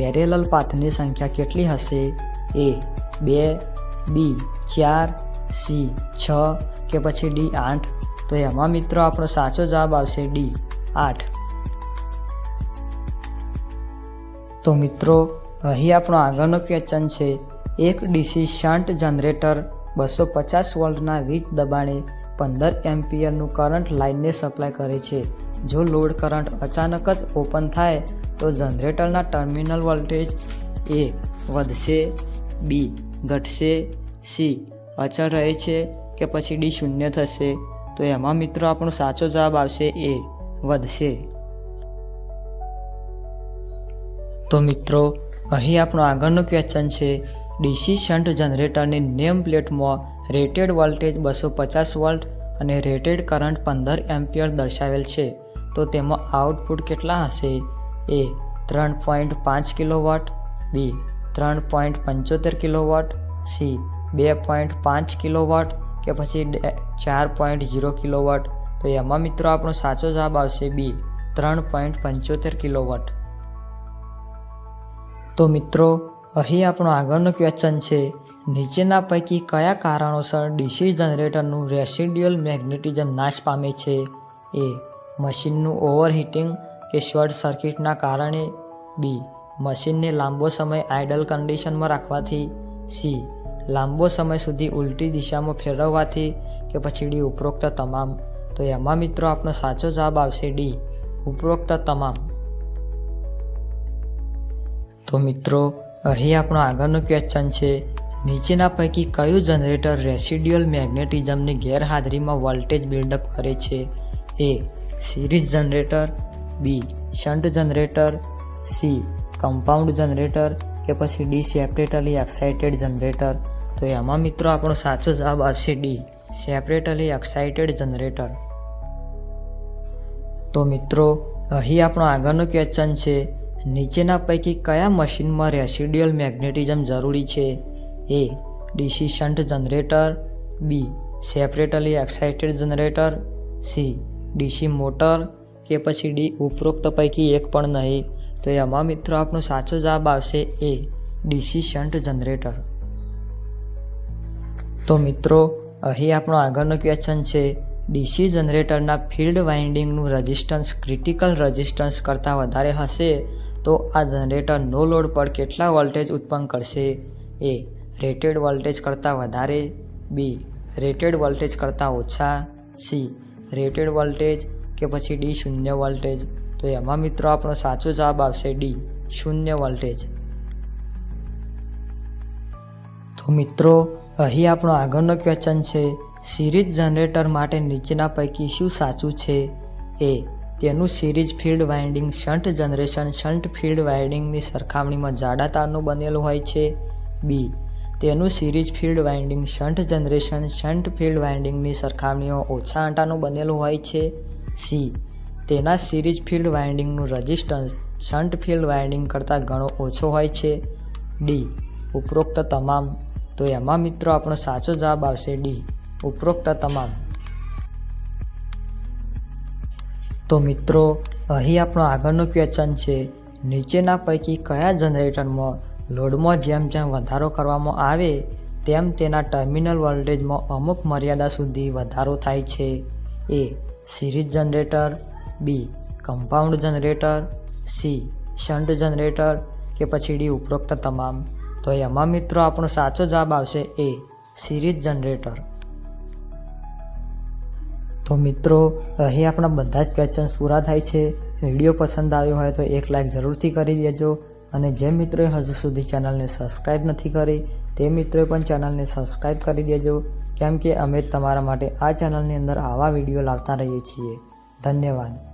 Parallel પાથની સંખ્યા કેટલી હશે? એ, બે, બી, ચાર, સી, છ કે પછી ડી, આઠ? તો એમાં મિત્રો આપણો સાચો જવાબ આવશે ડી, આઠ. તો મિત્રો, અહીં આપણો આગળનો ક્વેશ્ચન છે, એક ડીસી શન્ટ જનરેટર બસો પચાસ વોલ્ટના વીજ દબાણે પંદર એમ્પિયરનું કરંટ લાઇનને સપ્લાય કરે છે. જો લોડ કરંટ અચાનક જ ઓપન થાય તો જનરેટરના ટર્મિનલ વોલ્ટેજ એ વધશે, બી ઘટશે, સી અચળ રહે છે કે પછી ડી શૂન્ય થશે. તો એમાં મિત્રો આપણો સાચો જવાબ આવશે એ વધશે. તો મિત્રો, અહીં આપણો આગળનો ક્વેશ્ચન છે, ડીસી શન્ટ જનરેટરની નેમ પ્લેટમાં રેટેડ વોલ્ટેજ બસો પચાસ વોલ્ટ અને રેટેડ કરંટ પંદર એમ્પિયર દર્શાવેલ છે. તો તેમાં આઉટપુટ કેટલા હશે? એ ત્રણ પોઈન્ટ પાંચ કિલોવોટ, બી ત્રણ પોઈન્ટ પંચોતેર કિલોવોટ, સી બે પોઈન્ટ પાંચ કિલોવોટ કે પછી ચાર પોઈન્ટ ઝીરો કિલોવોટ. તો એમાં મિત્રો આપણો સાચો જવાબ આવશે બી ત્રણ પોઈન્ટ પંચોતેર કિલોવોટ. તો મિત્રો, અહીં આપણો આગળનો ક્વેશ્ચન છે, નીચેના પૈકી કયા કારણોસર ડીસી જનરેટરનું રેસિડ્યુઅલ મેગ્નેટિઝમ નાશ પામે છે? એ મશીનનું ઓવરહીટિંગ કે શોર્ટ સર્કિટના કારણે બી, મશીનને લાંબો સમય આઇડલ કન્ડિશનમાં રાખવાથી સી, લાંબો સમય સુધી ઉલટી દિશામાં ફેરવવાથી કે પછી ડી, ઉપરોક્ત તમામ. તો એમાં મિત્રો આપણો સાચો જવાબ આવશે ડી, ઉપરોક્ત તમામ. તો મિત્રો, અહીં આપણો આગળનો ક્વેશ્ચન છે, નીચેના પૈકી કયું જનરેટર રેસિડ્યુઅલ મેગ્નેટિઝમની ગેરહાજરીમાં વોલ્ટેજ બિલ્ડઅપ કરે છે? A series generator B shunt generator C compound generator કે પછી ડી સેપરેટલી એક્સાઇટેડ જનરેટર તો એમાં મિત્રો આપણો સાચો જવાબ આવશે ડી સેપરેટલી એક્સાઇટેડ જનરેટર તો મિત્રો, અહીં આપણો આગળનો ક્વેશ્ચન છે, નીચેના પૈકી કયા મશીનમાં રેસિડ્યુઅલ મેગ્નેટિઝમ જરૂરી છે? A DC shunt generator B separately excited generator C DC motor કે પછી ડી ઉપરોક્ત પૈકી એક પણ નહીં. તો એમાં મિત્રો આપણો સાચો જવાબ આવશે એ ડિસિશન્ટ જનરેટર તો મિત્રો, અહીં આપણો આગળનો ક્વેશ્ચન છે, ડીસી જનરેટરના ફિલ્ડ વાઇન્ડિંગનું રેઝિસ્ટન્સ ક્રિટિકલ રેઝિસ્ટન્સ કરતાં વધારે હશે, તો આ જનરેટર નો લોડ પર કેટલા વોલ્ટેજ ઉત્પન્ન કરશે? એ રેટેડ વોલ્ટેજ કરતાં વધારે. બી રેટેડ વોલ્ટેજ કરતાં ઓછા. સી રેટેડ વોલ્ટેજ કે પછી ડી શૂન્ય વોલ્ટેજ. તો એમાં મિત્રો આપણો સાચો જવાબ આવશે ડી શૂન્ય વોલ્ટેજ. તો મિત્રો, અહીં આપણો આગળનો ક્વેશ્ચન છે સિરીઝ જનરેટર માટે નીચેના પૈકી શું સાચું છે? એ તેનું series field winding shunt generation shunt field વાઇન્ડિંગની સરખામણીમાં જાડા તારનું બનેલું હોય છે. બી તેનું series field winding shunt generation shunt field વાઇન્ડિંગની સરખામણીમાં ઓછા આંટાનું બનેલું હોય છે. સી. તેના સિરીઝ ફિલ્ડ વાઇન્ડિંગનું રેઝિસ્ટન્સ શન્ટ ફિલ્ડ વાઇન્ડિંગ કરતાં ઘણો ઓછો હોય છે. ડી. ઉપરોક્ત તમામ. તો એમાં મિત્રો આપણો સાચો જવાબ આવશે ડી. ઉપરોક્ત તમામ. તો મિત્રો, અહીં આપણો આગળનો ક્વેશ્ચન છે, નીચેના પૈકી કયા જનરેટરમાં લોડમાં જેમ જેમ વધારો કરવામાં આવે, તેમ તેના ટર્મિનલ વોલ્ટેજમાં અમુક મર્યાદા સુધી વધારો થાય છે. A. Series generator B compound generator C shunt generator કે પછી ડી ઉપરોક્ત તમામ. તો એમાં મિત્રો, આપણો સાચો જવાબ આવશે એ સિરીઝ જનરેટર. તો મિત્રો, અહીં આપણા બધા જ ક્વેશ્ચન્સ પૂરા થાય છે. વીડિયો પસંદ આવ્યો હોય તો એક લાઈક જરૂરથી કરી દેજો. અને જે મિત્રોએ હજુ સુધી ચેનલને સબસ્ક્રાઈબ નથી કરી, તે મિત્રોએ પણ ચેનલને સબસ્ક્રાઈબ કરી દેજો. કેમ કે અમે તમારા માટે આ ચેનલની અંદર આવા વીડિયો લાવતા રહીએ છીએ. ધન્યવાદ.